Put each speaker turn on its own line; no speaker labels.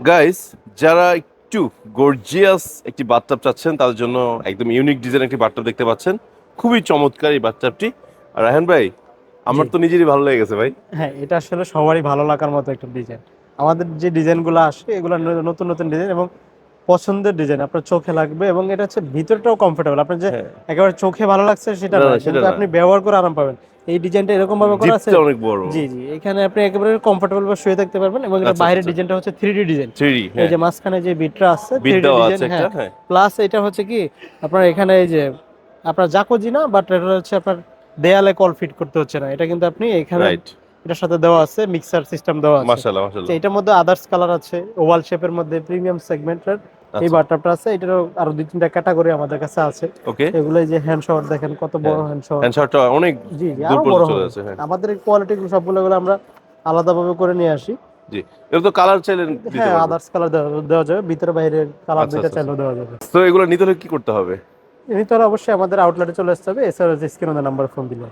Guys যারা একটু gorgeous একটি বাথটাব চাচ্ছেন তাদের জন্য একদম ইউনিক ডিজাইন একটি বাথটাব দেখতে পাচ্ছেন। খুবই চমৎকার এই বাথটাবটি আর রাহেন ভাই আমার তো নিজেরই ভালো লেগে গেছে ভাই।
হ্যাঁ এটা আসলে সবারই ভালো লাগার মতো একটা ডিজাইন আমাদের যে ডিজাইনগুলো আসে এগুলো নতুন নতুন ডিজাইন এবং পছন্দের ডিজাইন আপনার চোখে লাগবে এবং এটা হচ্ছে ভিতরটাও কমফোর্টেবল আপনার যে
হ্যাঁ।
একেবারে চোখে ভালো লাগছে সেটা
না,
কিন্তু আপনি ব্যবহার করে আরাম পাবেন। এই ডিজাইনটা এরকম ভাবে করা আছে?
অনেক বড়।
জি জি। এখানে আপনি একেবারে কমফোর্টেবল ভাবে শুয়ে থাকতে পারবেন এবং এটা
আচ্ছা,
বাইরের
আচ্ছা।
ডিজাইনটা হচ্ছে থ্রি ডি ডিজাইন
3D
এই
হ্যাঁ।
যে মাঝখানে যে বিটটা আছে
বিট
3D ডিজাইন হ্যাঁ।
হ্যাঁ।
প্লাস এটা হচ্ছে কি আপনার এখানে এই যে আপনার জাকোজি না বাট এটা হচ্ছে আপনার দেয়ালে কল ফিট করতে হচ্ছে না। এটা কিন্তু আপনি এখানে
রাইট
এটার সাথে দেওয়া আছে মিক্সার সিস্টেম দেওয়া আছে।
মাশাআল্লাহ মাশাআল্লাহ।
এটার মধ্যে আদার্স কালার আছে ওভাল শেপের মধ্যে প্রিমিয়াম সেগমেন্টের এই
আচ্ছা।
বাটারটা আছে এটারও আরও দুই তিনটা ক্যাটাগরি আমাদের কাছে আছে।
ওকে।
এগুলো এই যে হ্যান্ড শাওয়ার দেখেন কত বড়
হ্যাঁ।
হ্যান্ড শাওয়ার
হ্যান্ড শটটা অনেক
জি জি আরও বড়
যাচ্ছে হ্যাঁ।
আমাদের কোয়ালিটি গুলো সবগুলো গুলো আমরা আলাদাভাবে করে নিয়ে আসি।
এটা তো কালার চাইলে
হ্যাঁ আদার্স কালার দেওয়া যাবে ভিতরে বাইরে কালার
আচ্ছা,
দুইটা
আচ্ছা,
চাইলেও দেওয়া যাবে।
তো এগুলো নিতে হলে কি করতে হবে?
এমনি তো অবশ্যই আমাদের আউটলেটে চলে আসতে হবে এছাড়া স্ক্রিনে নাম্বার ফোন দিলে।